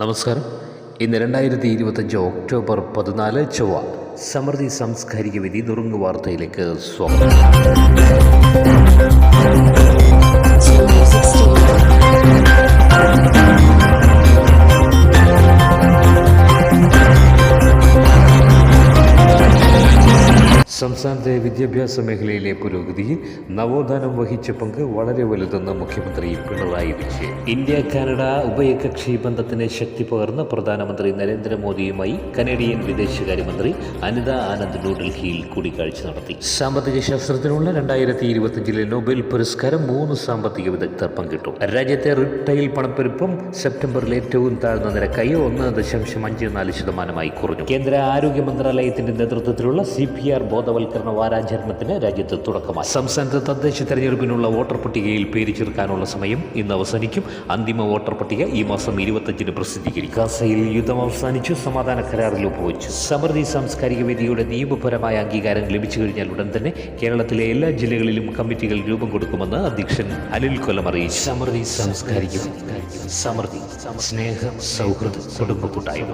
നമസ്കാരം. ഇന്ന് രണ്ടായിരത്തി ഇരുപത്തഞ്ച് ഒക്ടോബർ പതിനാല് ചൊവ്വ സമൃദ്ധി സാംസ്കാരിക വിധി നുറുങ്ങ് വാർത്തയിലേക്ക് സ്വാഗതം. സംസ്ഥാനത്തെ വിദ്യാഭ്യാസ മേഖലയിലെ പുരോഗതിയിൽ നവോത്ഥാനം വഹിച്ച പങ്ക് വളരെ വലുതെന്ന് മുഖ്യമന്ത്രി പിണറായി വിജയൻ. ഇന്ത്യ കാനഡ ഉഭയകക്ഷി ബന്ധത്തിന് ശക്തി പകർന്ന് പ്രധാനമന്ത്രി നരേന്ദ്രമോദിയുമായി കനേഡിയൻ വിദേശകാര്യമന്ത്രി അനിത ആനന്ദ് ന്യൂഡൽഹിയിൽ കൂടിക്കാഴ്ച നടത്തി. സാമ്പത്തിക ശാസ്ത്രത്തിനുള്ള രണ്ടായിരത്തി ഇരുപത്തിയഞ്ചിലെ നൊബേൽ പുരസ്കാരം മൂന്ന് സാമ്പത്തിക വിദഗ്ധർ പങ്കിട്ടു. രാജ്യത്തെ റിട്ടൈൽ പണപ്പെരുപ്പം സെപ്റ്റംബറിൽ ഏറ്റവും താഴ്ന്ന നിരക്കായി ഒന്ന് ദശാംശം അഞ്ച് നാല് ശതമാനമായി കുറഞ്ഞു. കേന്ദ്ര ആരോഗ്യ മന്ത്രാലയത്തിന്റെ നേതൃത്വത്തിലുള്ള സി പി ആർ ബോധവൽക്കരണ വാരാചരണത്തിന് രാജ്യത്ത് തുടക്കമായി. സംസ്ഥാനത്ത് തദ്ദേശ തെരഞ്ഞെടുപ്പിനുള്ള വോട്ടർ പട്ടികയിൽ പേര് ചേർക്കാനുള്ള സമയം ഇന്ന് അവസാനിക്കും. അന്തിമ വോട്ടർ പട്ടിക ഈ മാസം ഇരുപത്തഞ്ചിന് പ്രസിദ്ധീകരിക്കും. ഗാസയിൽ യുദ്ധം അവസാനിച്ചു. സമാധാന കരാറിൽ ഒപ്പുവച്ചു. സമൃദ്ധി സാംസ്കാരിക വേദിയുടെ നിയമപരമായ അംഗീകാരം ലഭിച്ചു കഴിഞ്ഞാൽ ഉടൻ തന്നെ കേരളത്തിലെ എല്ലാ ജില്ലകളിലും കമ്മിറ്റികൾ രൂപം കൊടുക്കുമെന്ന് അധ്യക്ഷൻ അനിൽ കൊല്ലം അറിയിച്ചു. സമൃദ്ധി സാംസ്കാരിക സമൃദ്ധി സ്നേഹ സൗഹൃദ കുടുംബ കൂട്ടായ്മ.